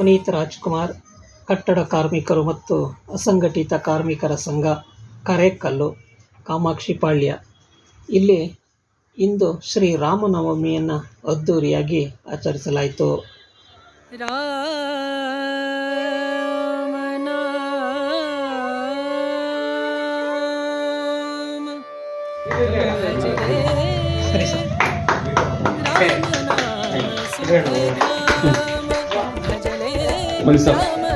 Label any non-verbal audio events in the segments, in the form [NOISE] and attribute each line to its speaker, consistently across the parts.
Speaker 1: ಪುನೀತ್ ರಾಜ್ಕುಮಾರ್ ಕಟ್ಟಡ ಕಾರ್ಮಿಕರು ಮತ್ತು ಅಸಂಘಟಿತ ಕಾರ್ಮಿಕರ ಸಂಘ ಕರೇಕಲ್ಲು ಕಾಮಾಕ್ಷಿಪಾಳ್ಯ ಇಲ್ಲಿ ಇಂದು ಶ್ರೀ ರಾಮನವಮಿಯನ್ನು ಅದ್ದೂರಿಯಾಗಿ ಆಚರಿಸಲಾಯಿತು. ಸರಿ ಸರ್.
Speaker 2: Melissa.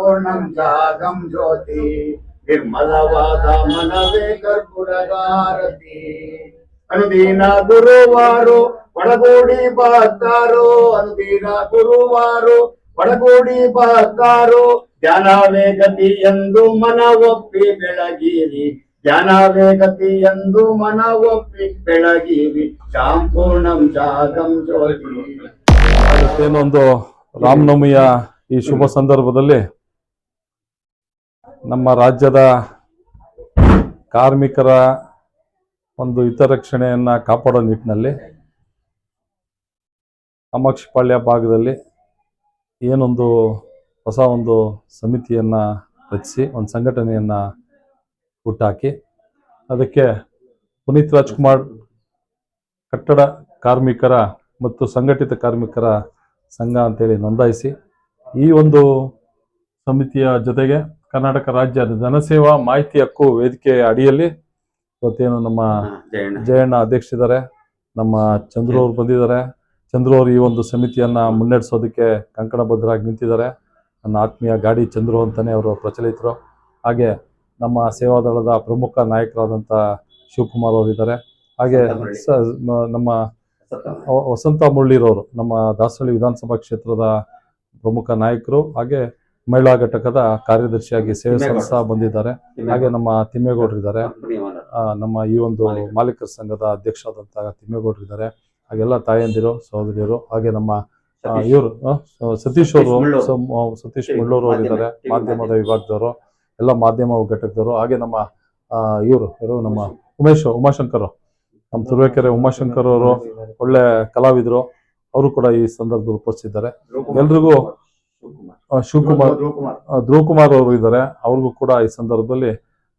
Speaker 3: ಜಾನ್ಪೂರ್ಣಂ ಜಾಗಂ ಜ್ಯೋತಿ, ನಿರ್ಮಲವಾದ ಮನವೇ ಕರ್ಪುರಗಾರತಿ ಅನುದೀನ ಗುರುವಾರು ಒಡಗೂಡಿ ಬರ್ತಾರೋ ಅನುದೀನ ಗುರುವಾರು ಒಡಗೂಡಿ ಬರ್ತಾರೋ ಧ್ಯಾನವೇ ಗತಿ ಎಂದು ಮನ ಒಪ್ಪಿ ಬೆಳಗಿರಿ. ಧ್ಯಾನವೇ ಗತಿ ಎಂದು ಮನ ಒಪ್ಪಿ ಬೆಳಗಿರಿ. ಶಾಂಪೂರ್ಣಂ ಜಾಗಂ ಜ್ಯೋತಿ.
Speaker 4: ಏನೊಂದು ರಾಮನವಮಿಯ ಈ ಶುಭ ಸಂದರ್ಭದಲ್ಲಿ ನಮ್ಮ ರಾಜ್ಯದ ಕಾರ್ಮಿಕರ ಒಂದು ಹಿತರಕ್ಷಣೆಯನ್ನು ಕಾಪಾಡೋ ನಿಟ್ಟಿನಲ್ಲಿ ಕಾಮಾಕ್ಷಿಪಾಳ್ಯ ಭಾಗದಲ್ಲಿ ಏನೊಂದು ಹೊಸ ಒಂದು ಸಮಿತಿಯನ್ನು ರಚಿಸಿ, ಒಂದು ಸಂಘಟನೆಯನ್ನು ಹುಟ್ಟಾಕಿ, ಅದಕ್ಕೆ ಪುನೀತ್ ರಾಜ್ಕುಮಾರ್ ಕಟ್ಟಡ ಕಾರ್ಮಿಕರ ಮತ್ತು ಸಂಘಟಿತ ಕಾರ್ಮಿಕರ ಸಂಘ ಅಂತೇಳಿ ನೋಂದಾಯಿಸಿ ಈ ಒಂದು ಸಮಿತಿಯ ಜೊತೆಗೆ ಕರ್ನಾಟಕ ರಾಜ್ಯ ಜನಸೇವಾ ಮಾಹಿತಿ ಹಕ್ಕು ವೇದಿಕೆ ಅಡಿಯಲ್ಲಿ ಇವತ್ತೇನು ನಮ್ಮ
Speaker 3: ಜಯಣ್ಣ.
Speaker 4: ಅಧ್ಯಕ್ಷಿದ್ದಾರೆ ಅಧ್ಯಕ್ಷರಿದ್ದಾರೆ. ನಮ್ಮ ಚಂದ್ರು ಅವರು ಬಂದಿದ್ದಾರೆ. ಚಂದ್ರು ಅವರು ಈ ಒಂದು ಸಮಿತಿಯನ್ನ ಮುನ್ನಡೆಸೋದಕ್ಕೆ ಕಂಕಣಬದ್ಧರಾಗಿ ನಿಂತಿದ್ದಾರೆ. ನನ್ನ ಆತ್ಮೀಯ ಗಾಡಿ ಚಂದ್ರು ಅಂತಾನೆ ಅವರು ಪ್ರಚಲಿತರು. ಹಾಗೆ ನಮ್ಮ ಸೇವಾದಳದ ಪ್ರಮುಖ ನಾಯಕರಾದಂಥ ಶಿವಕುಮಾರ್ ಅವರಿದ್ದಾರೆ ಹಾಗೆ ನಮ್ಮ ವಸಂತ ಮುಳ್ಳಿರವರು ನಮ್ಮ ದಾಸಹಳ್ಳಿ ವಿಧಾನಸಭಾ ಕ್ಷೇತ್ರದ ಪ್ರಮುಖ ನಾಯಕರು. ಹಾಗೆ ಮಹಿಳಾ ಘಟಕದ ಕಾರ್ಯದರ್ಶಿಯಾಗಿ ಸೇವೆ ಸಲ್ಲಿಸ್ತಾ ಬಂದಿದ್ದಾರೆ. ಹಾಗೆ ನಮ್ಮ ತಿಮ್ಮೇಗೌಡರಿದ್ದಾರೆ ಇದ್ದಾರೆ. ನಮ್ಮ ಈ ಒಂದು ಮಾಲೀಕರ ಸಂಘದ ಅಧ್ಯಕ್ಷರಾದಂತಹ ತಿಮ್ಮೇಗೌಡರು ಇದ್ದಾರೆ. ಹಾಗೆಲ್ಲ ತಾಯಂದಿರು ಸಹೋದರಿಯರು ಹಾಗೆ ನಮ್ಮ ಇವರು ಸತೀಶ್ ಅವರು. ಸತೀಶ್ ಮುಳ್ಳೂರು. ಅವರಿದ್ದಾರೆ ಮಾಧ್ಯಮದ ವಿಭಾಗದವರು ಎಲ್ಲ ಮಾಧ್ಯಮ ಘಟಕದವರು ಹಾಗೆ ನಮ್ಮ ಇವರು ಯಾರು ನಮ್ಮ ಉಮೇಶ್. ಉಮಾಶಂಕರ್ ನಮ್ಮ ತುರುವೇಕೆರೆ ಉಮಾಶಂಕರ್ ಅವರು ಒಳ್ಳೆ ಕಲಾವಿದರು ಅವರು ಕೂಡ ಈ ಸಂದರ್ಭದಲ್ಲಿ ಉಪಸ್ಥಿತಿದ್ದಾರೆ ಎಲ್ರಿಗೂ ಶಿವಕುಮಾರ್. ಧ್ರುವ ಕುಮಾರ್ ಅವರು ಇದ್ದಾರೆ. ಅವ್ರಿಗೂ ಕೂಡ ಈ ಸಂದರ್ಭದಲ್ಲಿ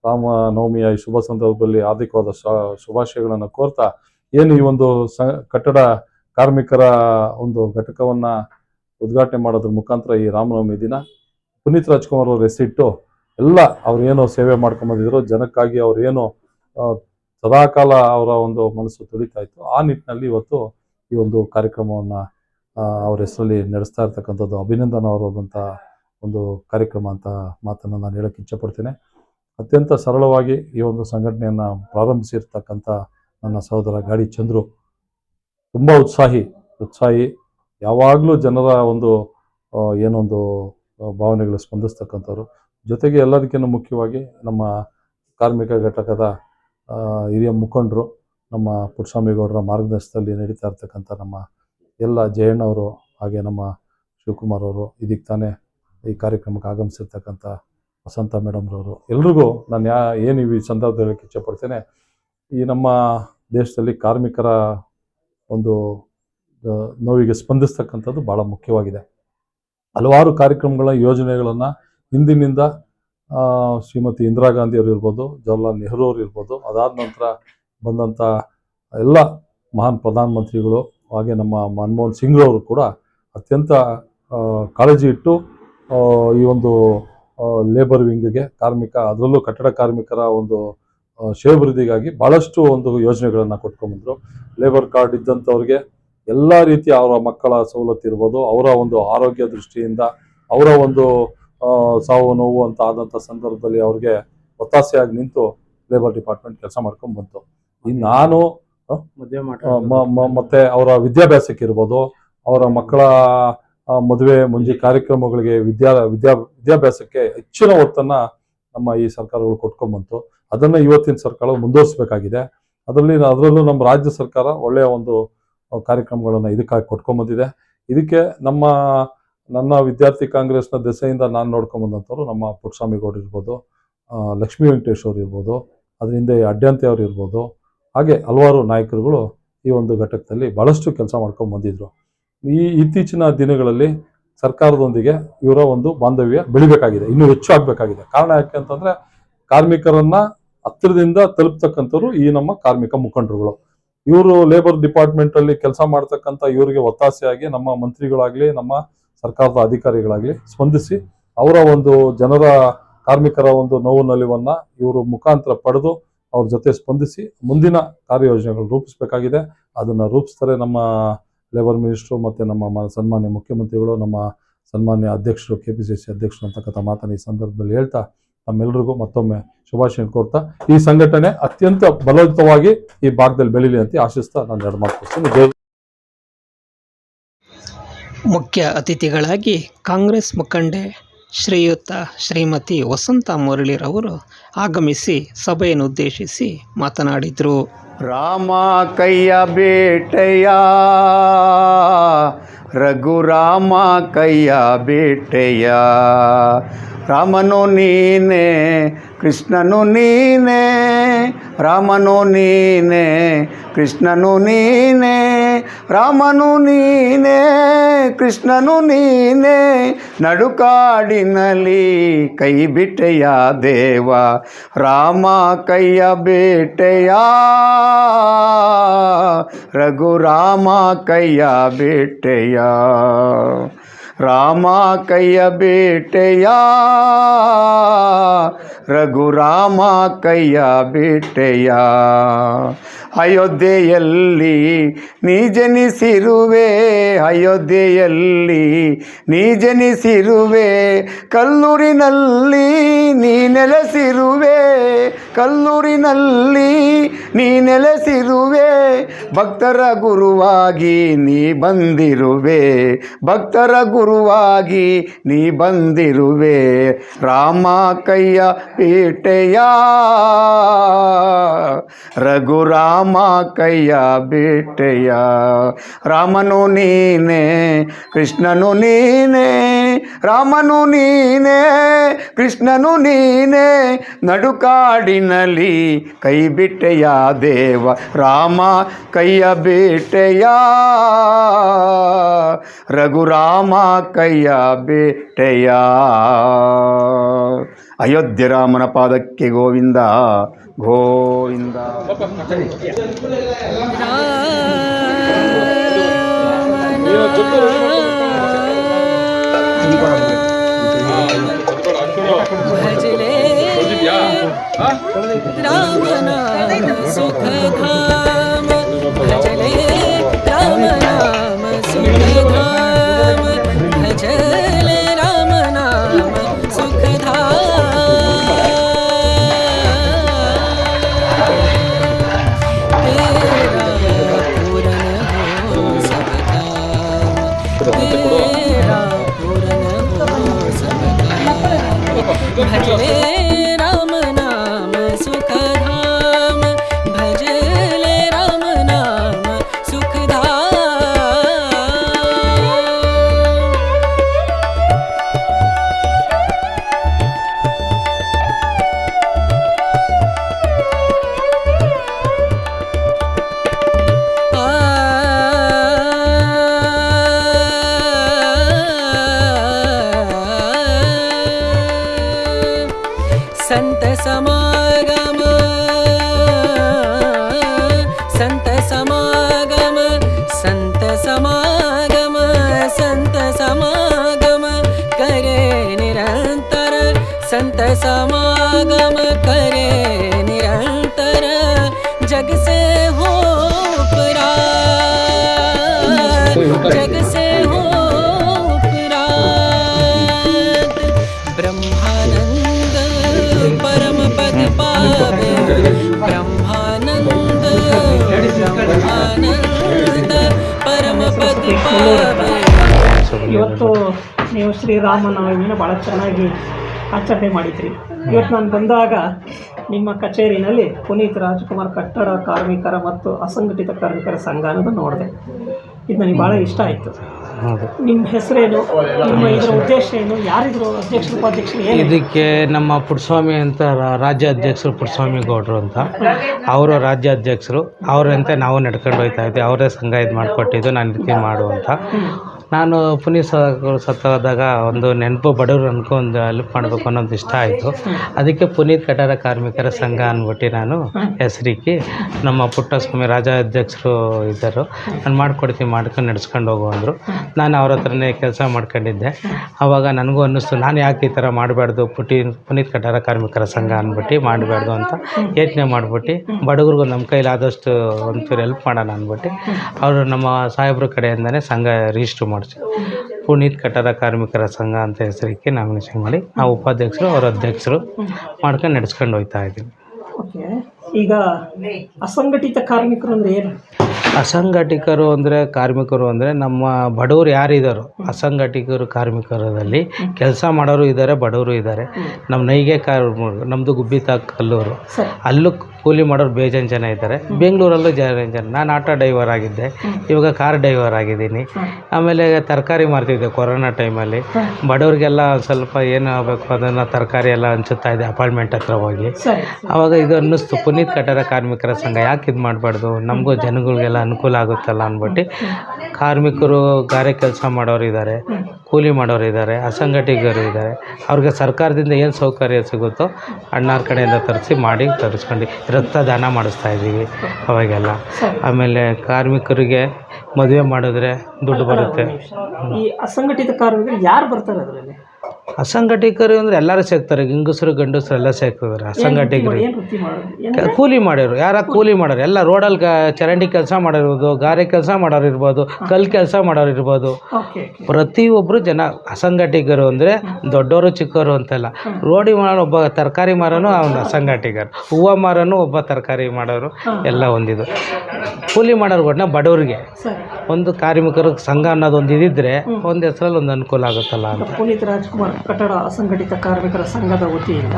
Speaker 4: ರಾಮ ನವಮಿಯ ಈ ಶುಭ ಸಂದರ್ಭದಲ್ಲಿ ಹಾರ್ದಿಕವಾದ ಶ- ಶುಭಾಶಯಗಳನ್ನು ಕೋರ್ತಾ ಏನು ಈ ಒಂದು ಕಟ್ಟಡ ಕಾರ್ಮಿಕರ ಒಂದು ಘಟಕವನ್ನ ಉದ್ಘಾಟನೆ ಮಾಡೋದ್ರ ಮುಖಾಂತರ ಈ ರಾಮನವಮಿ ದಿನ ಪುನೀತ್ ರಾಜ್ಕುಮಾರ್ ಅವ್ರ ಹೆಸರಿಟ್ಟು ಎಲ್ಲ ಅವ್ರು ಏನು ಸೇವೆ ಮಾಡ್ಕೊಂಡ್ ಬಂದಿದ್ರು. ಜನಕ್ಕಾಗಿ ಅವ್ರು ಏನು ಸದಾಕಾಲ ಅವರ ಒಂದು ಮನಸ್ಸು ತುಳಿತಾ ಇತ್ತು. ಆ ನಿಟ್ಟಿನಲ್ಲಿ ಇವತ್ತು ಈ ಒಂದು ಕಾರ್ಯಕ್ರಮವನ್ನ ಅವ್ರ ಹೆಸರಲ್ಲಿ ನಡೆಸ್ತಾ ಇರ್ತಕ್ಕಂಥದ್ದು ಅಭಿನಂದನಾರ್ಹವಾದಂಥ ಒಂದು ಕಾರ್ಯಕ್ರಮ ಅಂತ ಮಾತನ್ನು ನಾನು ಹೇಳಕ್ಕೆ ಇಚ್ಛಪಡ್ತೇನೆ. ಅತ್ಯಂತ ಸರಳವಾಗಿ ಈ ಒಂದು ಸಂಘಟನೆಯನ್ನು ಪ್ರಾರಂಭಿಸಿರ್ತಕ್ಕಂಥ ನನ್ನ ಸಹೋದರ ಗಾಡಿ ಚಂದ್ರು ತುಂಬ ಉತ್ಸಾಹಿ ಉತ್ಸಾಹಿ, ಯಾವಾಗಲೂ ಜನರ ಒಂದು ಏನೊಂದು ಭಾವನೆಗಳು ಸ್ಪಂದಿಸ್ತಕ್ಕಂಥವ್ರು. ಜೊತೆಗೆ ಎಲ್ಲದಕ್ಕಿಂತ ಮುಖ್ಯವಾಗಿ ನಮ್ಮ ಕಾರ್ಮಿಕ ಘಟಕದ ಹಿರಿಯ ಮುಖಂಡರು ನಮ್ಮ ಪುಟ್ಟಸ್ವಾಮಿಗೌಡರ ಮಾರ್ಗದರ್ಶನದಲ್ಲಿ ನಡೀತಾ ಇರ್ತಕ್ಕಂಥ ನಮ್ಮ ಎಲ್ಲ ಜಯಣ್ಣವರು ಹಾಗೆ ನಮ್ಮ ಶಿವಕುಮಾರ್ ಅವರು ಇದಕ್ಕೆ ತಾನೇ ಈ ಕಾರ್ಯಕ್ರಮಕ್ಕೆ ಆಗಮಿಸಿರ್ತಕ್ಕಂಥ ವಸಂತ ಮೇಡಮ್ರವರು ಎಲ್ರಿಗೂ ನಾನು ಯಾ, ಏನು ಈ ಸಂದರ್ಭದಲ್ಲಿ ಇಚ್ಛೆಪಡ್ತೇನೆ ಈ ನಮ್ಮ ದೇಶದಲ್ಲಿ ಕಾರ್ಮಿಕರ ಒಂದು ನೋವಿಗೆ ಸ್ಪಂದಿಸ್ತಕ್ಕಂಥದ್ದು ಭಾಳ ಮುಖ್ಯವಾಗಿದೆ. ಹಲವಾರು ಕಾರ್ಯಕ್ರಮಗಳ ಯೋಜನೆಗಳನ್ನು ಹಿಂದಿನಿಂದ ಶ್ರೀಮತಿ ಇಂದಿರಾ ಗಾಂಧಿ ಅವರು ಇರ್ಬೋದು, ಜವಾಹರ್ಲಾಲ್ ನೆಹರು ಅವರು ಇರ್ಬೋದು, ಅದಾದ ನಂತರ ಬಂದಂಥ ಎಲ್ಲ ಮಹಾನ್ ಪ್ರಧಾನಮಂತ್ರಿಗಳು ಹಾಗೆ ನಮ್ಮ ಮನಮೋಹನ್ ಸಿಂಗ್ರವರು ಕೂಡ ಅತ್ಯಂತ ಕಾಳಜಿ ಇಟ್ಟು ಈ ಒಂದು ಲೇಬರ್ ವಿಂಗ್ಗೆ ಕಾರ್ಮಿಕ ಅದರಲ್ಲೂ ಕಟ್ಟಡ ಕಾರ್ಮಿಕರ ಒಂದು ಶಿವಭಿವೃದ್ಧಿಗಾಗಿ ಭಾಳಷ್ಟು ಒಂದು ಯೋಜನೆಗಳನ್ನು ಕೊಟ್ಕೊಂಡ್ಬಂದರು. ಲೇಬರ್ ಕಾರ್ಡ್ ಇದ್ದಂಥವ್ರಿಗೆ ಎಲ್ಲ ರೀತಿಯ ಅವರ ಮಕ್ಕಳ ಸವಲತ್ತು ಇರ್ಬೋದು ಅವರ ಒಂದು ಆರೋಗ್ಯ ದೃಷ್ಟಿಯಿಂದ ಅವರ ಒಂದು ಸಾವು ನೋವು ಅಂತ ಆದಂಥ ಸಂದರ್ಭದಲ್ಲಿ ಅವ್ರಿಗೆ ಒತ್ತಾಸೆಯಾಗಿ ನಿಂತು ಲೇಬರ್ ಡಿಪಾರ್ಟ್ಮೆಂಟ್ ಕೆಲಸ ಮಾಡ್ಕೊಂಡು ಬಂತು ಇನ್ನು ನಾನು ಮತ್ತೆ ಅವರ ವಿದ್ಯಾಭ್ಯಾಸಕ್ಕೆ ಇರ್ಬೋದು. ಅವರ ಮಕ್ಕಳ ಮದುವೆ ಮುಂಜಿ ಕಾರ್ಯಕ್ರಮಗಳಿಗೆ ವಿದ್ಯಾ ವಿದ್ಯಾ ವಿದ್ಯಾಭ್ಯಾಸಕ್ಕೆ ಹೆಚ್ಚಿನ ಒತ್ತನ್ನ ನಮ್ಮ ಈ ಸರ್ಕಾರಗಳು ಕೊಟ್ಕೊಂಡ್ಬಂತು ಅದನ್ನ ಇವತ್ತಿನ ಸರ್ಕಾರ ಮುಂದುವರಿಸಬೇಕಾಗಿದೆ. ಅದರಲ್ಲಿ ಅದರಲ್ಲೂ ನಮ್ಮ ರಾಜ್ಯ ಸರ್ಕಾರ ಒಳ್ಳೆಯ ಒಂದು ಕಾರ್ಯಕ್ರಮಗಳನ್ನ ಇದಕ್ಕಾಗಿ ಕೊಟ್ಕೊಂಡ್ಬಂದಿದೆ ಇದಕ್ಕೆ ನಮ್ಮ ನನ್ನ ವಿದ್ಯಾರ್ಥಿ ಕಾಂಗ್ರೆಸ್ನ ದೆಸೆಯಿಂದ ನಾನು ನೋಡ್ಕೊಂಬಂದಂಥವ್ರು ನಮ್ಮ ಪುಟ್ಟಸ್ವಾಮಿ ಗೌಡ್ರು ಇರ್ಬೋದು ಲಕ್ಷ್ಮೀ ವೆಂಕಟೇಶ್ ಅವ್ರು ಇರ್ಬೋದು ಅದರಿಂದ ಅಡ್ಡಂತೆ ಅವರು ಇರ್ಬೋದು ಹಾಗೆ ಹಲವಾರು ನಾಯಕರುಗಳು ಈ ಒಂದು ಘಟಕದಲ್ಲಿ ಬಹಳಷ್ಟು ಕೆಲಸ ಮಾಡ್ಕೊಂಡು ಬಂದಿದ್ರು. ಈ ಇತ್ತೀಚಿನ ದಿನಗಳಲ್ಲಿ ಸರ್ಕಾರದೊಂದಿಗೆ ಇವರ ಒಂದು ಬಾಂಧವ್ಯ ಬೆಳಿಬೇಕಾಗಿದೆ. ಇನ್ನೂ ಹೆಚ್ಚು ಆಗಬೇಕಾಗಿದೆ. ಕಾರಣ ಯಾಕೆ ಅಂತಂದ್ರೆ ಕಾರ್ಮಿಕರನ್ನ ಹತ್ತಿರದಿಂದ ತಲುಪ್ತಕ್ಕಂಥವ್ರು ಈ ನಮ್ಮ ಕಾರ್ಮಿಕ ಮುಖಂಡರುಗಳು. ಇವರು ಲೇಬರ್ ಡಿಪಾರ್ಟ್ಮೆಂಟ್ ಅಲ್ಲಿ ಕೆಲಸ ಮಾಡ್ತಕ್ಕಂಥ ಇವರಿಗೆ ಒತ್ತಾಸೆಯಾಗಿ ನಮ್ಮ ಮಂತ್ರಿಗಳಾಗ್ಲಿ, ನಮ್ಮ ಸರ್ಕಾರದ ಅಧಿಕಾರಿಗಳಾಗ್ಲಿ ಸ್ಪಂದಿಸಿ ಅವರ ಒಂದು ಜನರ, ಕಾರ್ಮಿಕರ ಒಂದು ನೋವು ನಲಿವನ್ನ ಇವರು ಮುಖಾಂತರ ಪಡೆದು ಅವ್ರ ಜೊತೆ ಸ್ಪಂದಿಸಿ ಮುಂದಿನ ಕಾರ್ಯಯೋಜನೆಗಳು ರೂಪಿಸಬೇಕಾಗಿದೆ. ಅದನ್ನ ರೂಪಿಸ್ತಾರೆ ನಮ್ಮ ಲೇಬರ್ ಮಿನಿಸ್ಟ್ರು ಮತ್ತೆ ನಮ್ಮ ಸನ್ಮಾನ್ಯ ಮುಖ್ಯಮಂತ್ರಿಗಳು, ನಮ್ಮ ಸನ್ಮಾನ್ಯ ಅಧ್ಯಕ್ಷರು ಕೆ ಪಿ ಸಿ ಸಿ ಅಧ್ಯಕ್ಷರು ಅಂತಕ್ಕಂಥ ಮಾತನ್ನ ಈ ಸಂದರ್ಭದಲ್ಲಿ ಹೇಳ್ತಾ ನಮ್ಮೆಲ್ಲರಿಗೂ ಮತ್ತೊಮ್ಮೆ ಶುಭಾಶಯ ಕೋರ್ತಾ. ಈ ಸಂಘಟನೆ ಅತ್ಯಂತ ಬಲವಂತವಾಗಿ ಈ ಭಾಗದಲ್ಲಿ ಬೆಳೀಲಿ ಅಂತ ಆಶಿಸ್ತಾ ನಾನು ಎರಡು ಮಾತು
Speaker 1: ಮುಖ್ಯ ಅತಿಥಿಗಳಾಗಿ ಕಾಂಗ್ರೆಸ್ ಮುಖಂಡೆ ಶ್ರೀಯುತ ಶ್ರೀಮತಿ ವಸಂತ ಮುರಳಿರವರು ಆಗಮಿಸಿ ಸಭೆಯನ್ನು ಉದ್ದೇಶಿಸಿ ಮಾತನಾಡಿದರು.
Speaker 3: ರಾಮ ಕೈಯ ಬೇಟೆಯ, ರಘುರಾಮ ಕೈಯ ಬೇಟೆಯ, ರಾಮನು ನೀನೆ, ಕೃಷ್ಣನು ನೀನೆ, ರಾಮನು ನೀನೆ, ಕೃಷ್ಣನು ನೀನೆ ರಾಮನು ನೀನೇ ಕೃಷ್ಣನು ನೀನೇ ನಡುಕಾಡಿನಲ್ಲಿ ಕೈ ಬಿಟ್ಟೆಯ ದೇವ ರಾಮ ಕೈಯ ಬೇಟೆಯ ರಘುರಾಮ ಕೈಯ ಬೇಟೆಯ. ರಾಮ ಕೈಯ ಬೇಟೆಯ, ರಘುರಾಮ ಕೈಯ ಬೇಟೆಯ. ಅಯೋಧ್ಯೆಯಲ್ಲಿ ನೀ ಜನಿಸಿರುವೆ, ಅಯೋಧ್ಯೆಯಲ್ಲಿ ನೀ ಜನಿಸಿರುವೆ. ಕಲ್ಲೂರಿನಲ್ಲಿ ನೀ ನೆಲೆಸಿರುವೆ. ಕಲ್ಲೂರಿನಲ್ಲಿ ನೀ ನೆಲೆಸಿರುವೆ, ಭಕ್ತರ ಗುರುವಾಗಿ ನೀ ಬಂದಿರುವೆ, ಭಕ್ತರ ಗುರುವಾಗಿ ನೀ ಬಂದಿರುವೆ, ರಾಮ ಕೈಯ ಪೇಟೆಯ ರಘುರಾಮ ಕೈಯ ಬೇಟೆಯ ರಾಮನು ನೀನೆ, ಕೃಷ್ಣನು ನೀನೆ. ರಾಮನು ನೀನೇ, ಕೃಷ್ಣನು ನೀನೇ, ನಡುಕಾಡಿನಲ್ಲಿ ಕೈ ಬಿಟ್ಟೆಯ ದೇವ, ರಾಮ ಕೈಯ ಬೇಟೆಯ, ರಘುರಾಮ ಕೈಯ ಬೇಟೆಯ. ಅಯೋಧ್ಯೆ ರಾಮನ ಪಾದಕ್ಕೆ ಗೋವಿಂದ ಗೋವಿಂದ.
Speaker 2: भजले राम नाम सुख धाम भजले राम नाम सुख సంతసమ
Speaker 1: ಶ್ರೀರಾಮನವಮಿನ ಭಾಳ ಚೆನ್ನಾಗಿ ಆಚರಣೆ ಮಾಡಿದ್ರಿ. ಇವತ್ತು ನಾನು ಬಂದಾಗ ನಿಮ್ಮ ಕಚೇರಿನಲ್ಲಿ ಪುನೀತ್ ರಾಜ್ಕುಮಾರ್ ಕಟ್ಟಡ ಕಾರ್ಮಿಕರ ಮತ್ತು ಅಸಂಘಟಿತ ಕಾರ್ಮಿಕರ ಸಂಘ ಅನ್ನೋದು ನೋಡಿದೆ. ಇದು ನನಗೆ ಭಾಳ ಇಷ್ಟ ಆಯಿತು. ನಿಮ್ಮ ಹೆಸರೇನು ನಿಮ್ಮ ಇದರ ಉದ್ದೇಶ ಏನು ಯಾರಿದ್ರು ಅಧ್ಯಕ್ಷರು ಉಪಾಧ್ಯಕ್ಷರು ಏನು?
Speaker 5: ಇದಕ್ಕೆ ನಮ್ಮ ಪುಟ್ಸ್ವಾಮಿ ಅಂತ ರಾ- ರಾಜ್ಯ ಅಧ್ಯಕ್ಷರು ಪುಟ್ಸ್ವಾಮಿ ಗೌಡ್ರು ಅಂತ. ಅವರು ರಾಜ್ಯ ಅಧ್ಯಕ್ಷರು. ಅವರಂತೆ ನಾವು ನಡ್ಕೊಂಡು ಹೋಗ್ತಾ ಇದ್ವಿ. ಅವರೇ ಸಂಘ ಇದು ಮಾಡಿಕೊಟ್ಟಿದ್ದು ನಾನು ರೀತಿ ಮಾಡು ಅಂತ ನಾನು ಪುನೀತ್ ಸತ್ತೋದಾಗ ಒಂದು ನೆನಪು ಬಡವರು ಅನ್ಕೊಂಡು ಹೆಲ್ಪ್ ಮಾಡಬೇಕು ಅನ್ನೋದು ಇಷ್ಟ ಆಯಿತು. ಅದಕ್ಕೆ ಪುನೀತ್ ಕಟಾರ ಕಾರ್ಮಿಕರ ಸಂಘ ಅಂದ್ಬಿಟ್ಟು ನಾನು ಹೆಸರಿಕ್ಕಿ ನಮ್ಮ ಪುಟ್ಟಸ್ವಾಮಿ ರಾಜ ಅಧ್ಯಕ್ಷರು ಇದ್ದರು. ನಾನು ಮಾಡ್ಕೊಡ್ತೀನಿ, ಮಾಡ್ಕೊಂಡು ನಡ್ಸ್ಕೊಂಡು ಹೋಗು ಅಂದರು. ನಾನು ಅವ್ರ ಹತ್ರನೇ ಕೆಲಸ ಮಾಡ್ಕೊಂಡಿದ್ದೆ. ಆವಾಗ ನನಗೂ ಅನ್ನಿಸ್ತು, ನಾನು ಯಾಕೆ ಈ ಥರ ಮಾಡಬಾರ್ದು, ಪುಟಿ, ಪುನೀತ್ ಕಟಾರ ಕಾರ್ಮಿಕರ ಸಂಘ ಅಂದ್ಬಿಟ್ಟು ಮಾಡಬಾರ್ದು ಅಂತ ಯೋಚನೆ ಮಾಡ್ಬಿಟ್ಟು ಬಡವ್ರಿಗೂ ನಮ್ಮ ಕೈಲಾದಷ್ಟು ಒಂಚೂರು ಹೆಲ್ಪ್ ಮಾಡೋಣ ಅಂದ್ಬಿಟ್ಟು ಅವರು ನಮ್ಮ ಸಾಹೇಬ್ರ ಕಡೆಯಿಂದನೇ ಸಂಘ ರಿಜಿಸ್ಟ್ರ್ ಮಾಡಿಸಿ. ಪುನೀತ್ ಕಟ್ಟಡ ಕಾರ್ಮಿಕರ ಸಂಘ ಅಂತ ಹೆಸರಿಗೆ ನಾಮಿನೇಷನ್ ಮಾಡಿ ನಾವು ಉಪಾಧ್ಯಕ್ಷರು ಅವರ ಅಧ್ಯಕ್ಷರು ಮಾಡ್ಕೊಂಡು ನಡೆಸ್ಕೊಂಡು ಹೋಗ್ತಾ ಇದ್ದೀವಿ
Speaker 1: ಓಕೆ. ಈಗ ಅಸಂಘಟಿತ ಕಾರ್ಮಿಕರು ಅಂದ್ರೆ ಏನು?
Speaker 5: ಅಸಂಘಟಿಕರು ಅಂದರೆ ಕಾರ್ಮಿಕರು ಅಂದರೆ ನಮ್ಮ ಬಡವರು ಯಾರಿದ್ದಾರೋ ಅಸಂಘಟಿಕರು ಕಾರ್ಮಿಕರದಲ್ಲಿ ಕೆಲಸ ಮಾಡೋರು ಇದ್ದಾರೆ ಬಡವರು ಇದ್ದಾರೆ ನಮ್ಮ ನೈಗೆ ಕಾರ್ಮಿಕರು ನಮ್ಮದು ಗುಬ್ಬಿ ತಾಕ್ ಕಲ್ಲೂರು. ಅಲ್ಲೂ ಕೂಲಿ ಮಾಡೋರು ಬೇಜಾನ್ ಜನ ಇದ್ದಾರೆ. ಬೆಂಗಳೂರಲ್ಲೂ ಜನ ಜನ. ನಾನು ಆಟೋ ಡ್ರೈವರ್ ಆಗಿದ್ದೆ. ಇವಾಗ ಕಾರ್ ಡ್ರೈವರ್ ಆಗಿದ್ದೀನಿ. ಆಮೇಲೆ ತರಕಾರಿ ಮಾರ್ತಿದ್ದೆ ಕೊರೋನಾ ಟೈಮಲ್ಲಿ ಬಡವ್ರಿಗೆಲ್ಲ ಒಂದ್ ಸ್ವಲ್ಪ ಏನು ಆಗಬೇಕು ಅದನ್ನು ತರಕಾರಿ ಎಲ್ಲ ಹಂಚುತ್ತಾ ಇದೆ ಅಪಾರ್ಟ್ಮೆಂಟ್ ಹತ್ರ ಹೋಗಿ. ಆವಾಗ ಇದು ಅನ್ನಿಸ್ತು. ಪುನೀತ್ ಕಟ್ಟಡ ಕಾರ್ಮಿಕರ ಸಂಘ ಯಾಕೆ ಇದು ಮಾಡಬಾರ್ದು? ನಮಗೂ ಜನಗಳಿಗೆಲ್ಲ ಅನುಕೂಲ ಆಗುತ್ತಲ್ಲ ಅಂದ್ಬಿಟ್ಟು ಕಾರ್ಮಿಕರು ಗಾರೆ ಕೆಲಸ ಮಾಡೋರು ಇದ್ದಾರೆ, ಕೂಲಿ ಮಾಡೋರು ಇದ್ದಾರೆ ಅಸಂಘಟಿತರು ಇದ್ದಾರೆ. ಅವ್ರಿಗೆ ಸರ್ಕಾರದಿಂದ ಏನು ಸೌಕರ್ಯ ಸಿಗುತ್ತೋ ಅಣ್ಣಾರ ಕಡೆಯಿಂದ ತರಿಸಿ ಮಾಡಿ ತರಿಸ್ಕೊಂಡು ರಕ್ತದಾನ ಮಾಡಿಸ್ತಾ ಇದ್ದೀವಿ ಅವಾಗೆಲ್ಲ. ಆಮೇಲೆ ಕಾರ್ಮಿಕರಿಗೆ ಮದುವೆ ಮಾಡಿದ್ರೆ ದುಡ್ಡು ಬರುತ್ತೆ.
Speaker 1: ಈ ಅಸಂಘಟಿತ ಕಾರ್ಮಿಕರು ಯಾರು ಬರ್ತಾರೆ ಅದರಲ್ಲಿ?
Speaker 5: ಅಸಂಘಟಿಕರು ಅಂದರೆ ಎಲ್ಲರೂ ಸೇರ್ತಾರೆ ಗಂಗಸರು ಗಂಡಸರು ಎಲ್ಲ ಸೇರ್ತಾರೆ ಅಸಂಘಟಿಕರು. ಕೂಲಿ ಮಾಡೋರು ಯಾರ ಕೂಲಿ ಮಾಡೋರು? ಎಲ್ಲ ರೋಡಲ್ಲಿ ಚರಂಡಿ ಕೆಲಸ ಮಾಡೋರ್ಬೋದು ಗಾರೆ ಕೆಲಸ ಮಾಡೋರು ಇರ್ಬೋದು ಕಲ್ಲು ಕೆಲಸ ಮಾಡೋರು ಇರ್ಬೋದು.
Speaker 1: ಪ್ರತಿ
Speaker 5: ಪ್ರತಿಯೊಬ್ಬರು ಜನ ಅಸಂಘಟಿಕರು ಅಂದರೆ ದೊಡ್ಡವರು ಚಿಕ್ಕವರು ಅಂತೆಲ್ಲ. ರೋಡಿ ಮಾಡೋ ಒಬ್ಬ ತರಕಾರಿ ಮಾರೋನು ಅವನು ಅಸಂಘಟಿಕರು. ಹೂವು ಮಾರೋನು ಒಬ್ಬ ತರಕಾರಿ ಮಾಡೋರು ಎಲ್ಲ ಒಂದಿದು. ಕೂಲಿ ಮಾಡೋರು ಒಟ್ಟಿನ ಬಡವರಿಗೆ. ಒಂದು ಕಾರ್ಮಿಕರು ಸಂಘ ಅನ್ನೋದು ಒಂದು ಇದಿದ್ರೆ ಒಂದು ಹೆಸರಲ್ಲಿ ಒಂದು ಅನುಕೂಲ ಆಗುತ್ತಲ್ಲ ಅಂತ.
Speaker 1: ಪುನೀತ್ ರಾಜ್ಕುಮಾರ್. ಕಟ್ಟಡ ಅಸಂಘಟಿತ ಕಾರ್ಮಿಕರ ಸಂಘದ ವತಿಯಿಂದ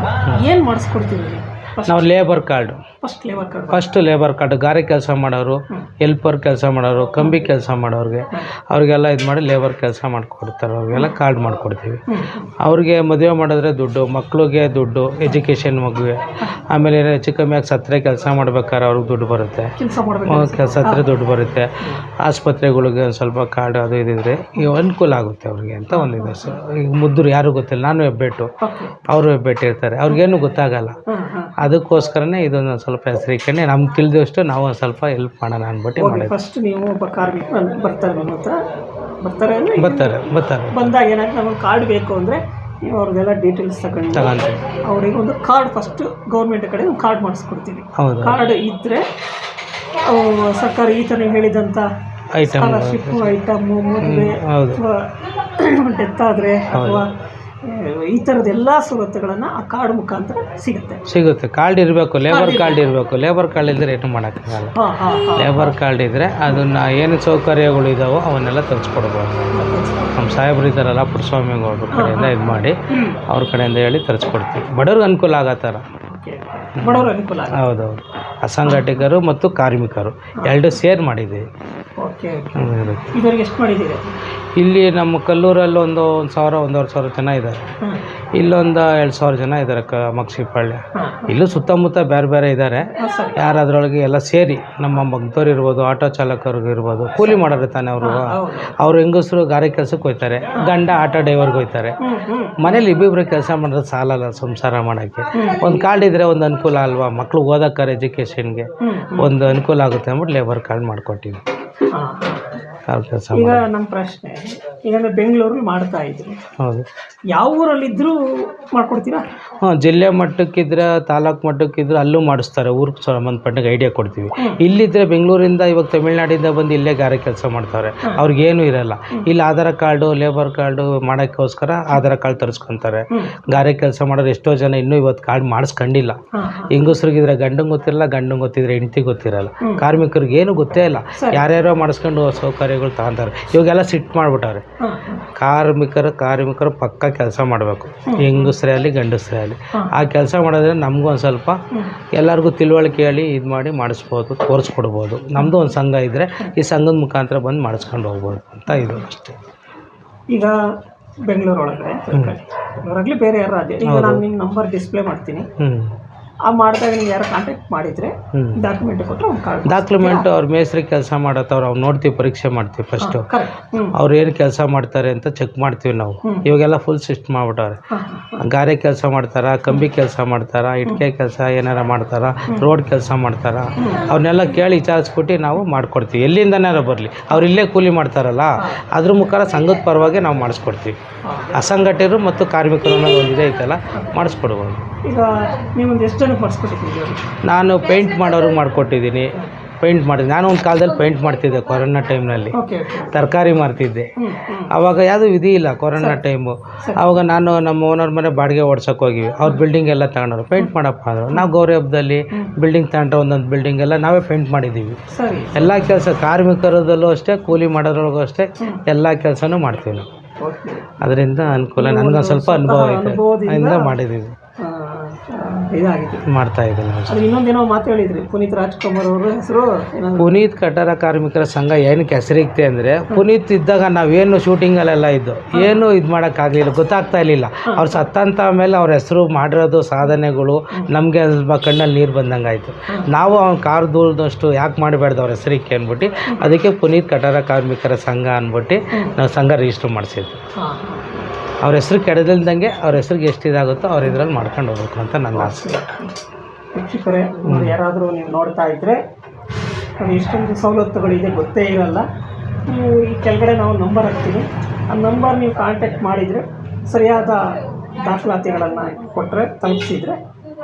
Speaker 1: ಏನು ಮಾಡಿಸ್ಕೊಡ್ತೀವಿ?
Speaker 5: ನಾವು labour card
Speaker 1: first labour card
Speaker 5: first labour card ಗಾರೆ ಕೆಲಸ ಮಾಡೋರು ಹೆಲ್ಪರ್ ಕೆಲಸ ಮಾಡೋರು ಕಂಬಿ ಕೆಲಸ ಮಾಡೋರಿಗೆ ಅವ್ರಿಗೆಲ್ಲ ಇದು ಮಾಡಿ ಲೇಬರ್ ಕೆಲಸ ಮಾಡಿಕೊಡ್ತಾರೆ. ಅವ್ರಿಗೆಲ್ಲ ಕಾರ್ಡ್ ಮಾಡಿಕೊಡ್ತೀವಿ. ಅವ್ರಿಗೆ ಮದುವೆ ಮಾಡಿದ್ರೆ ದುಡ್ಡು ಮಕ್ಳಿಗೆ ದುಡ್ಡು ಎಜುಕೇಷನ್ ಮಗುವೆ. ಆಮೇಲೆ ಏನೋ ಹೆಚ್ಚು ಕಮ್ಮಿ ಆಗಿ ಸತ್ತರೆ ಕೆಲಸ ಮಾಡ್ಬೇಕಾದ್ರೆ ಅವ್ರಿಗೆ ದುಡ್ಡು ಬರುತ್ತೆ.
Speaker 1: ಕೆಲಸ
Speaker 5: ಹತ್ರ ದುಡ್ಡು ಬರುತ್ತೆ. ಆಸ್ಪತ್ರೆಗಳಿಗೆ ಒಂದು ಸ್ವಲ್ಪ ಕಾರ್ಡ್ ಅದು ಇದಿದ್ರೆ ಈಗ ಅನುಕೂಲ ಆಗುತ್ತೆ ಅವ್ರಿಗೆ ಅಂತ ಒಂದಿದೆ ಸರ್ ಈಗ ಮುದ್ದರು ಯಾರು ಗೊತ್ತಿಲ್ಲ. ನಾನು ಹೆಬ್ಬೆಟ್ಟು. ಅವರು ಹೆಬ್ಬೆಟ್ಟು ಇರ್ತಾರೆ. ಅವ್ರಿಗೇನು ಗೊತ್ತಾಗಲ್ಲ. ಅದಕ್ಕೋಸ್ಕರನೇ ಇದೊಂದು ಸ್ವಲ್ಪ ಹೆಸರಿಕೊಂಡು ನಮ್ಗೆ ತಿಳಿದಷ್ಟು ನಾವು ಒಂದು ಸ್ವಲ್ಪ ಹೆಲ್ಪ್ ಮಾಡೋಣ ಅಂದ್ಬಿಟ್ಟು
Speaker 1: ಓಕೆ
Speaker 5: ಮಾಡಿದ್ವಿ.
Speaker 1: ಫಸ್ಟ್ ನೀವು ಒಬ್ಬ ಕಾರ್ಮಿಕ ಬರ್ತಾರೆ ನಿಮ್ಮ ಹತ್ರ. ಬರ್ತಾರೆ ಅಂದರೆ
Speaker 5: ಬರ್ತಾರೆ ಬರ್ತಾರೆ.
Speaker 1: ಬಂದಾಗ ಏನಾಗುತ್ತೆ ನಮಗೆ ಕಾರ್ಡ್ ಬೇಕು ಅಂದರೆ ನೀವು ಅವ್ರದ್ದೆಲ್ಲ ಡೀಟೇಲ್ಸ್ ತಗೊಂಡು
Speaker 5: ತಗೊಂತೀವಿ
Speaker 1: ಅವರಿಗೆ ಒಂದು ಕಾರ್ಡ್ ಫಸ್ಟ್ ಗೌರ್ಮೆಂಟ್ ಕಡೆ ಒಂದು ಕಾರ್ಡ್ ಮಾಡಿಸ್ಕೊಡ್ತೀವಿ.
Speaker 5: ಹೌದು.
Speaker 1: ಕಾರ್ಡ್ ಇದ್ದರೆ ಸರ್ಕಾರ ಈ ಥರ ನೀವು ಹೇಳಿದಂಥ
Speaker 5: ಐಟಮ್
Speaker 1: ಸ್ಕಾಲರ್ಶಿಪ್ ಐಟಮ್ಮು ಮದುವೆ [COUGHS]
Speaker 5: ಹೌದು.
Speaker 1: ಅಥವಾ ಡೆತ್ ಆದರೆ ಅಥವಾ ಈ ಥರದ ಎಲ್ಲ ಸವಲತ್ತುಗಳನ್ನು ಆ ಕಾರ್ಡ್ ಮುಖಾಂತರ ಸಿಗುತ್ತೆ.
Speaker 5: ಸಿಗುತ್ತೆ. ಕಾರ್ಡ್ ಇರಬೇಕು ಲೇಬರ್ ಕಾರ್ಡ್ ಇರಬೇಕು. ಲೇಬರ್ ಕಾರ್ಡ್ ಇದ್ದರೆ ಏನು ಮಾಡೋಕ್ಕಾಗಲ್ಲ.
Speaker 1: ಹಾಂ ಹಾಂ ಹಾಂ.
Speaker 5: ಲೇಬರ್ ಕಾರ್ಡ್ ಇದ್ದರೆ ಅದನ್ನು ಏನು ಸೌಕರ್ಯಗಳು ಇದಾವೋ ಅವನ್ನೆಲ್ಲ ತರಿಸ್ಕೊಡ್ಬೋದು. ನಮ್ಮ ಸಾಹೇಬ್ರು ಇದ್ದಾರಲ್ಲ ಅವ್ರ ಕಡೆಯಿಂದ ಇದು ಮಾಡಿ ಅವ್ರ ಕಡೆಯಿಂದ ಹೇಳಿ ತರಿಸ್ಕೊಡ್ತೀವಿ. ಬಡವ್ರಿಗೆ ಅನುಕೂಲ ಆಗೋ ಥರ
Speaker 1: ಬಡವರು ಅನುಕೂಲ ಹೌದು
Speaker 5: ಹೌದೌದು. ಅಸಂಘಟಿಕರು ಮತ್ತು ಕಾರ್ಮಿಕರು. ಎರಡು ಸೇರ್ ಮಾಡಿದ್ದೀವಿ.
Speaker 1: ಓಕೆ ಇದುವರೆಗೆ ಎಷ್ಟು ಮಾಡಿದ್ದೀರಿ?
Speaker 5: ಇಲ್ಲಿ ನಮ್ಮ ಕಲ್ಲೂರಲ್ಲಿ ಒಂದು ಒಂದು ಸಾವಿರ ಒಂದೂವರೆ ಸಾವಿರ ಜನ ಇದ್ದಾರೆ. ಇಲ್ಲೊಂದು ಎರಡು ಸಾವಿರ ಜನ ಇದ್ದಾರೆ ಕ ಮಕ್ಷಿಪಾಳ್ಯ ಇಲ್ಲೂ ಸುತ್ತಮುತ್ತ ಬೇರೆ ಬೇರೆ ಇದ್ದಾರೆ. ಯಾರದ್ರೊಳಗೆ ಎಲ್ಲ ಸೇರಿ ನಮ್ಮ ಮಗ್ದವ್ರು ಇರ್ಬೋದು ಆಟೋ ಚಾಲಕರಿಗೆ ಇರ್ಬೋದು ಕೂಲಿ ಮಾಡೋರು ತಾನೆ ಅವರು. ಅವ್ರ ಹೆಂಗಸರು ಗಾರೆ ಕೆಲಸಕ್ಕೆ ಹೋಗ್ತಾರೆ ಗಂಡ ಆಟೋ ಡ್ರೈವರ್ಗೆ ಹೋಗ್ತಾರೆ. ಮನೇಲಿ ಇಬ್ಬಿಬ್ರು ಕೆಲಸ ಮಾಡಿದ್ರೆ ಸಾಲಲ್ಲ ಸಂಸಾರ ಮಾಡೋಕ್ಕೆ. ಒಂದು ಕಾರ್ಡ್ ಇದ್ದರೆ ಒಂದು ಅನುಕೂಲ ಅಲ್ವಾ? ಮಕ್ಳು ಓದಕ್ಕಾರೆ ಎಜುಕೇಷನ್ಗೆ ಒಂದು ಅನುಕೂಲ ಆಗುತ್ತೆ ಅಂದ್ಬಿಟ್ಟು ಲೇಬರ್ ಕಾರ್ಡ್ ಮಾಡ್ಕೊಟ್ಟಿವಿ. ಕಾರ್ ಕೆಲಸ
Speaker 1: ಈಗ ನಮ್ಮ ಪ್ರಶ್ನೆ ಈಗ ಬೆಂಗಳೂರಲ್ಲಿ ಮಾಡ್ತಾ ಇದ್ರು.
Speaker 5: ಹೌದು.
Speaker 1: ಯಾವ ಊರಲ್ಲಿದ್ದರೂ ಮಾಡ್ಕೊಡ್ತೀರಾ?
Speaker 5: ಹಾಂ ಜಿಲ್ಲೆ ಮಟ್ಟಕ್ಕಿದ್ರೆ ತಾಲೂಕು ಮಟ್ಟಕ್ಕಿದ್ರೆ ಅಲ್ಲೂ ಮಾಡಿಸ್ತಾರೆ. ಊರಿಗೆ ಸಂಬಂಧಪಟ್ಟಂಗೆ ಐಡಿಯಾ ಕೊಡ್ತೀವಿ. ಇಲ್ಲಿದ್ರೆ ಬೆಂಗಳೂರಿಂದ ಇವಾಗ ತಮಿಳ್ನಾಡಿಂದ ಬಂದು ಇಲ್ಲೇ ಗಾರೆ ಕೆಲಸ ಮಾಡ್ತಾರೆ. ಅವ್ರಿಗೇನು ಇರಲ್ಲ. ಇಲ್ಲಿ ಆಧಾರ್ ಕಾರ್ಡು ಲೇಬರ್ ಕಾರ್ಡು ಮಾಡೋಕ್ಕೋಸ್ಕರ ಆಧಾರ್ ಕಾರ್ಡ್ ತರಿಸ್ಕೊಂತಾರೆ. ಗಾರೆ ಕೆಲಸ ಮಾಡೋರು ಎಷ್ಟೋ ಜನ ಇನ್ನೂ ಇವತ್ತು ಕಾರ್ಡ್ ಮಾಡಿಸ್ಕೊಂಡಿಲ್ಲ. ಹೆಂಗಸ್ರಿಗಿದ್ರೆ ಗಂಡಂಗೆ ಗೊತ್ತಿರಲ್ಲ ಗಂಡಂಗೆ ಗೊತ್ತಿದ್ರೆ ಹೆಂಡ್ತಿ ಗೊತ್ತಿರಲ್ಲ. ಕಾರ್ಮಿಕರಿಗೆ ಏನು ಗೊತ್ತೇ ಇಲ್ಲ. ಯಾರ್ಯಾರೋ ಮಾಡಿಸ್ಕೊಂಡು ಸೌಕರ್ಯ ಜವಾಬ್ದಾರಿಗಳು ತಗೊಂತಾರೆ. ಇವಾಗೆಲ್ಲ ಸಿಟ್ಟು ಮಾಡಿಬಿಟ್ಟವ್ರೆ. ಕಾರ್ಮಿಕರು ಕಾರ್ಮಿಕರು ಪಕ್ಕ ಕೆಲಸ ಮಾಡಬೇಕು. ಹೆಂಗಸ್ರೇ ಆಗಲಿ ಗಂಡಸ್ರೇ ಆಗಲಿ. ಆ ಕೆಲಸ ಮಾಡೋದ್ರೆ ನಮಗೂ ಒಂದು ಸ್ವಲ್ಪ ಎಲ್ಲರಿಗೂ ತಿಳುವಳಿಕೆ ಹೇಳಿ ಇದು ಮಾಡಿ ಮಾಡಿಸ್ಬೋದು ತೋರಿಸ್ಕೊಡ್ಬೋದು. ನಮ್ಮದು ಒಂದು ಸಂಘ ಇದ್ದರೆ ಈ ಸಂಘದ ಮುಖಾಂತರ ಬಂದು ಮಾಡಿಸ್ಕೊಂಡು ಹೋಗ್ಬೋದು ಅಂತ ಇದು ಅಷ್ಟೇ.
Speaker 1: ಈಗ ಬೆಂಗಳೂರು ಒಳಗಡೆ ಬೆಂಗಳೂರಾಗಲಿ ಬೇರೆ ಯಾರು ಈಗ ನಾನು ನಿಮ್ಮ ನಂಬರ್ ಡಿಸ್ಪ್ಲೇ ಮಾಡ್ತೀನಿ. ಆ ನೀವು ಯಾರು ಕಾಂಟ್ಯಾಕ್ಟ್ ಮಾಡಿದರೆ ಡಾಕ್ಯುಮೆಂಟ್ ಕೊಟ್ಟರೆ ಅವ್ನು ಕಾರ್ಡ್
Speaker 5: ಡಾಕ್ಯುಮೆಂಟ್ ಅವ್ರ ಮೇಸ್ರಿ ಕೆಲಸ ಮಾಡತ್ತವ್ರು ಅವ್ರು ನೋಡ್ತೀವಿ ಪರೀಕ್ಷೆ ಮಾಡ್ತೀವಿ ಫಸ್ಟು ಅವ್ರು ಏನು ಕೆಲಸ ಮಾಡ್ತಾರೆ ಅಂತ ಚೆಕ್ ಮಾಡ್ತೀವಿ ನಾವು. ಇವಾಗೆಲ್ಲ ಫುಲ್ ಸಿಸ್ಟ್ ಮಾಡ್ಬಿಟ್ಟವ್ರೆ. ಗಾರೆ ಕೆಲಸ ಮಾಡ್ತಾರ ಕಂಬಿ ಕೆಲಸ ಮಾಡ್ತಾರ ಇಟ್ಕೆ ಕೆಲಸ ಏನಾರ ಮಾಡ್ತಾರ ರೋಡ್ ಕೆಲಸ ಮಾಡ್ತಾರ ಅವ್ರನ್ನೆಲ್ಲ ಕೇಳಿ ವಿಚಾರಿಸ್ಬಿಟ್ಟು ನಾವು ಮಾಡ್ಕೊಡ್ತೀವಿ. ಎಲ್ಲಿಂದನಾರ ಬರಲಿ. ಅವ್ರು ಇಲ್ಲೇ ಕೂಲಿ ಮಾಡ್ತಾರಲ್ಲ ಅದ್ರ ಮುಖಾಂತರ ಸಂಘದ ಪರವಾಗಿ ನಾವು ಮಾಡಿಸ್ಕೊಡ್ತೀವಿ. ಅಸಂಘಟಿತರು ಮತ್ತು ಕಾರ್ಮಿಕರು ಅನ್ನೋದು ಒಂದು ಇದೆ ಐತಲ್ಲ ಮಾಡಿಸ್ಕೊಡ್ಬೋದು.
Speaker 1: ಈಗ ನೀವೊಂದು ಎಷ್ಟು ಜನಕ್ಕೆ
Speaker 5: ನಾನು ಪೇಂಟ್ ಮಾಡೋರಿಗೆ ಮಾಡಿಕೊಟ್ಟಿದ್ದೀನಿ. ಪೇಂಟ್ ಮಾಡಿದ್ದೆ ನಾನು ಒಂದು ಕಾಲದಲ್ಲಿ ಪೇಂಟ್ ಮಾಡ್ತಿದ್ದೆ ಕೊರೋನಾ ಟೈಮ್ನಲ್ಲಿ ತರಕಾರಿ ಮಾರ್ತಿದ್ದೆ. ಆವಾಗ ಯಾವುದು ವಿಧಿ ಇಲ್ಲ ಕೊರೋನಾ ಟೈಮು ಆವಾಗ ನಾನು ನಮ್ಮ ಓನರ್ ಮನೆ ಬಾಡಿಗೆ ಓಡ್ಸೋಕೆ ಹೋಗಿವಿ. ಅವ್ರ ಬಿಲ್ಡಿಂಗ್ ಎಲ್ಲ ತಗೊಂಡ್ರು ಪೇಂಟ್ ಮಾಡಪ್ಪ ಅಂದರು. ನಾವು ಗೌರಿ ಹಬ್ಬದಲ್ಲಿ ಬಿಲ್ಡಿಂಗ್ ತಗೊಂಡ್ರೆ ಒಂದೊಂದು ಬಿಲ್ಡಿಂಗ್ ಎಲ್ಲ ನಾವೇ ಪೇಂಟ್ ಮಾಡಿದ್ದೀವಿ ಎಲ್ಲ ಕೆಲಸ ಕಾರ್ಮಿಕರದಲ್ಲೂ ಅಷ್ಟೇ ಕೂಲಿ ಮಾಡೋದ್ರೊಳಗೂ ಅಷ್ಟೇ ಎಲ್ಲ ಕೆಲಸನೂ ಮಾಡ್ತೀವಿ ನಾವು. ಅದರಿಂದ ಅನುಕೂಲ ನನಗೊಂದು ಸ್ವಲ್ಪ ಅನುಭವ
Speaker 1: ಇದೆ
Speaker 5: ಅದರಿಂದ ಮಾಡಿದ್ದೀವಿ
Speaker 1: ಇದಾಗಿದೆ
Speaker 5: ಮಾಡ್ತಾ ಇದ್ದೀನಿ ನಾವು
Speaker 1: ಅದು ಇನ್ನೊಂದೇನೋ ಮಾತು ಹೇಳಿದ್ರಿ. ಪುನೀತ್ ರಾಜ್ಕುಮಾರ್ ಅವರ ಹೆಸರು
Speaker 5: ಪುನೀತ್ ಕಟ್ಟಡ ಕಾರ್ಮಿಕರ ಸಂಘ ಏನಕ್ಕೆ ಹೆಸರಿಕ್ತೆ ಅಂದರೆ ಪುನೀತ್ ಇದ್ದಾಗ ನಾವೇನು ಶೂಟಿಂಗಲ್ಲೆಲ್ಲ ಇದ್ದು ಏನು ಇದು ಮಾಡೋಕ್ಕಾಗಲಿಲ್ಲ ಗೊತ್ತಾಗ್ತಾ ಇರಲಿಲ್ಲ. ಅವ್ರು ಸತ್ತಂತ ಮೇಲೆ ಅವ್ರ ಹೆಸರು ಮಾಡಿರೋದು ಸಾಧನೆಗಳು ನಮಗೆ ಕಣ್ಣಲ್ಲಿ ನೀರು ಬಂದಂಗೆ ಆಯಿತು. ನಾವು ಅವ್ನ ಕಾರ್ ದೂರದಷ್ಟು ಯಾಕೆ ಮಾಡಬೇಡ್ದು ಅವ್ರ ಹೆಸರಿಕೆ ಅಂದ್ಬಿಟ್ಟು ಅದಕ್ಕೆ ಪುನೀತ್ ಕಟ್ಟಡ ಕಾರ್ಮಿಕರ ಸಂಘ ಅನ್ಬಿಟ್ಟು ನಾವು ಸಂಘ ರಿಜಿಸ್ಟರ್ ಮಾಡಿಸಿದ್ವಿ. ಅವ್ರ ಹೆಸರು ಕೆಡದಿಲ್ದಂಗೆ ಅವ್ರ ಹೆಸರಿಗೆ ಎಷ್ಟು ಇದಾಗುತ್ತೋ ಅವ್ರ ಇದ್ರಲ್ಲಿ ಮಾಡ್ಕೊಂಡು ಹೋಗ್ಬೇಕು ಅಂತ ನನ್ನ ಆಸೆ.
Speaker 1: ವೀಕ್ಷಕರೇ ಯಾರಾದರೂ ನೀವು ನೋಡ್ತಾ ಇದ್ದರೆ ಎಷ್ಟೊಂದು ಸವಲತ್ತುಗಳಿದೆ, ಗೊತ್ತೇ ಇರಲ್ಲ. ನೀವು ಈ ಕೆಳಗಡೆ ನಾವು ನಂಬರ್ ಹಾಕ್ತೀವಿ. ಆ ನಂಬರ್ ನೀವು ಕಾಂಟ್ಯಾಕ್ಟ್ ಮಾಡಿದರೆ ಸರಿಯಾದ ದಾಖಲಾತಿಗಳನ್ನು ಕೊಟ್ಟರೆ ತಲುಪಿಸಿದರೆ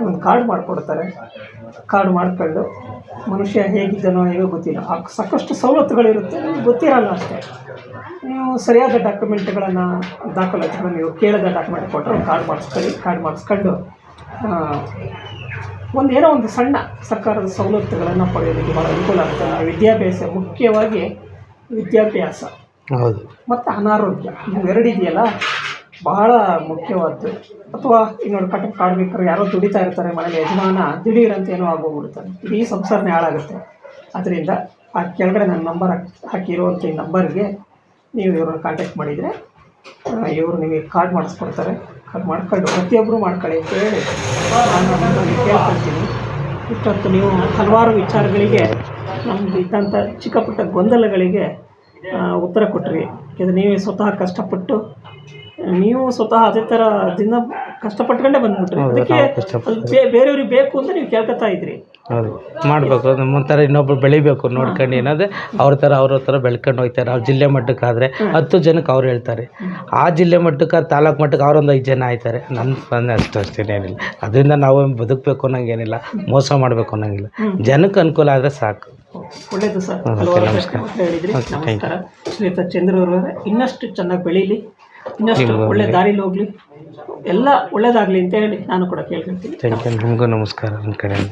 Speaker 1: ಒಂದು ಕಾರ್ಡ್ ಮಾಡಿಕೊಡ್ತಾರೆ. ಕಾರ್ಡ್ ಮಾಡ್ಕೊಂಡು ಮನುಷ್ಯ ಹೇಗಿದ್ದಾನೋ ಹೇಗೋ ಗೊತ್ತಿಲ್ಲ. ಸಾಕಷ್ಟು ಸವಲತ್ತುಗಳಿರುತ್ತೆ. ನಿಮ್ಗೆ ಗೊತ್ತಿರಲ್ಲ ಅಷ್ಟೇ. ನೀವು ಸರಿಯಾದ ಡಾಕ್ಯುಮೆಂಟ್ಗಳನ್ನು ದಾಖಲಾತಿಗಳನ್ನು ನೀವು ಕೇಳಿದ ಡಾಕ್ಯುಮೆಂಟ್ ಕೊಟ್ಟರೆ ಒಂದು ಕಾರ್ಡ್ ಮಾಡಿಸ್ಕೊಳ್ಳಿ. ಕಾರ್ಡ್ ಮಾಡಿಸ್ಕೊಂಡು ಒಂದು ಏನೋ ಒಂದು ಸಣ್ಣ ಸರ್ಕಾರದ ಸವಲತ್ತುಗಳನ್ನು ಪಡೆಯೋದಕ್ಕೆ ಭಾಳ ಅನುಕೂಲ ಆಗುತ್ತೆ ವಿದ್ಯಾಭ್ಯಾಸ ಮುಖ್ಯವಾಗಿ ವಿದ್ಯಾಭ್ಯಾಸ.
Speaker 5: ಹೌದು.
Speaker 1: ಮತ್ತು ಅನಾರೋಗ್ಯ. ಇವೆರಡಿದೆಯಲ್ಲ ಬಹಳ ಮುಖ್ಯವಾದ್ದು. ಅಥವಾ ಈಗ ನೋಡಿ ಕಟ್ಟ ಕಾರ್ಮಿಕರು ಯಾರೋ ದುಡಿತಾ ಇರ್ತಾರೆ ಮನೇಲಿ ಯಜಮಾನ ದಿಢೀರಂತ ಏನೋ ಆಗೋಗ್ಬಿಡ್ತಾರೆ ಇಡೀ ಸಂಸಾರನೇ ಹಾಳಾಗುತ್ತೆ. ಅದರಿಂದ ಆ ಕೆಳಗಡೆ ನನ್ನ ನಂಬರ್ ಹಾಕಿರುವಂಥ ಈ ನಂಬರ್ಗೆ ನೀವು ಇವ್ರನ್ನ ಕಾಂಟ್ಯಾಕ್ಟ್ ಮಾಡಿದರೆ ಇವರು ನಿಮಗೆ ಕಾರ್ಡ್ ಮಾಡಿಸ್ಕೊಡ್ತಾರೆ. ಕಾರ್ಡ್ ಮಾಡ್ಕೊಂಡು ಪ್ರತಿಯೊಬ್ಬರು ಮಾಡ್ಕೊಳ್ಳಿ ಅಂತ ಹೇಳಿ ನಾನು ಕೇಳ್ಕೊಳ್ತೀನಿ. ಇಷ್ಟೊತ್ತು ನೀವು ಹಲವಾರು ವಿಚಾರಗಳಿಗೆ ನಮ್ಮದು ಇದ್ದಂಥ ಚಿಕ್ಕ ಪುಟ್ಟ ಗೊಂದಲಗಳಿಗೆ ಉತ್ತರ ಕೊಟ್ರಿ. ಇದು ನೀವೇ ಸ್ವತಃ ಕಷ್ಟಪಟ್ಟು ನೀವು ಸ್ವತಃ ಅದೇ ಥರ ದಿನ ಕಷ್ಟಪಟ್ಕೊಂಡೇ ಬಂದ್ಬಿಟ್ರಿ. ಅದಕ್ಕೆ ಬೇರೆಯವ್ರಿಗೆ ಬೇಕು ಅಂತ ನೀವು ಕೇಳ್ಕೊತಾ ಇದ್ರಿ.
Speaker 5: ಹೌದು ಮಾಡಬೇಕು. ನಮ್ಮ ಥರ ಇನ್ನೊಬ್ರು ಬೆಳಿಬೇಕು ನೋಡ್ಕೊಂಡು ಏನಾದ್ರೆ ಅವ್ರ ಥರ ಅವ್ರ ಥರ ಬೆಳ್ಕೊಂಡು ಹೋಗ್ತಾರೆ. ಅವ್ರ ಜಿಲ್ಲೆ ಮಟ್ಟಕ್ಕಾದರೆ ಹತ್ತು ಜನಕ್ಕೆ ಅವ್ರು ಹೇಳ್ತಾರೆ. ಆ ಜಿಲ್ಲೆ ಮಟ್ಟಕ್ಕೆ ತಾಲೂಕು ಮಟ್ಟಕ್ಕೆ ಅವರೊಂದು ಐದು ಜನ ಆಯ್ತಾರೆ. ನನ್ನ ಸ್ಪಂದನೆ ಅಷ್ಟು ಅಷ್ಟೇನೇನಿಲ್ಲ ಅದರಿಂದ ನಾವು ಬದುಕಬೇಕು ಅನ್ನೋಂಗೇನಿಲ್ಲ ಮೋಸ ಮಾಡಬೇಕು ಅನ್ನೋಂಗಿಲ್ಲ. ಜನಕ್ಕೆ ಅನುಕೂಲ ಆದರೆ ಸಾಕು.
Speaker 1: ಒಳ್ಳೇದು ಸರ್. ಹಲವಾರು. ಪ್ರಶ್ನೆ ಹೇಳಿದ್ರಿ. ನಮಸ್ಕಾರ. ಶ್ರೀಯುತ ಚಂದ್ರವರವರೇ ಇನ್ನಷ್ಟು ಚೆನ್ನಾಗಿ ಬೆಳೀಲಿ. ಇನ್ನಷ್ಟು ಒಳ್ಳೆ. ದಾರಿಲಿ ಹೋಗ್ಲಿ. ಎಲ್ಲ ಒಳ್ಳೇದಾಗಲಿ ಅಂತ ಹೇಳಿ ನಾನು ಕೂಡ ಕೇಳ್ಕೊಳ್ತೀನಿ.
Speaker 5: ನಿಮಗೂ ನಮಸ್ಕಾರ. ನನ್ನ ಕಡೆಯಿಂದ.